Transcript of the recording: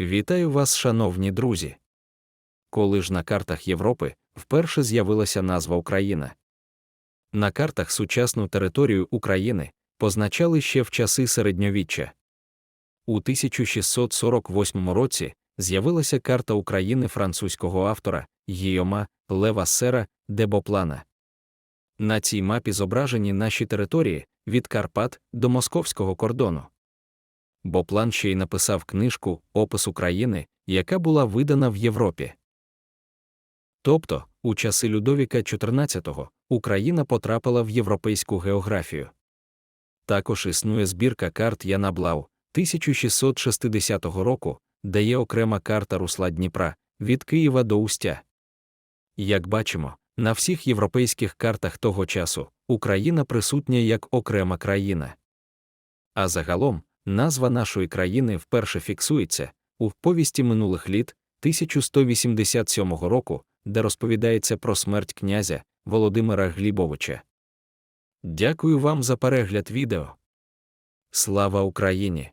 Вітаю вас, шановні друзі! Коли ж на картах Європи вперше з'явилася назва Україна. На картах сучасну територію України позначали ще в часи середньовіччя. У 1648 році з'явилася карта України французького автора Гійома Лева Сера де Боплана. На цій мапі зображені наші території від Карпат до московського кордону. Боплан ще й написав книжку Опис України, яка була видана в Європі. Тобто, у часи Людовіка XIV Україна потрапила в європейську географію. Також існує збірка карт Яна Блау 1660 року, де є окрема карта русла Дніпра від Києва до Устя. Як бачимо, на всіх європейських картах того часу Україна присутня як окрема країна. А загалом, назва нашої країни вперше фіксується у повісті минулих літ 1187 року, де розповідається про смерть князя Володимира Глібовича. Дякую вам за перегляд відео. Слава Україні!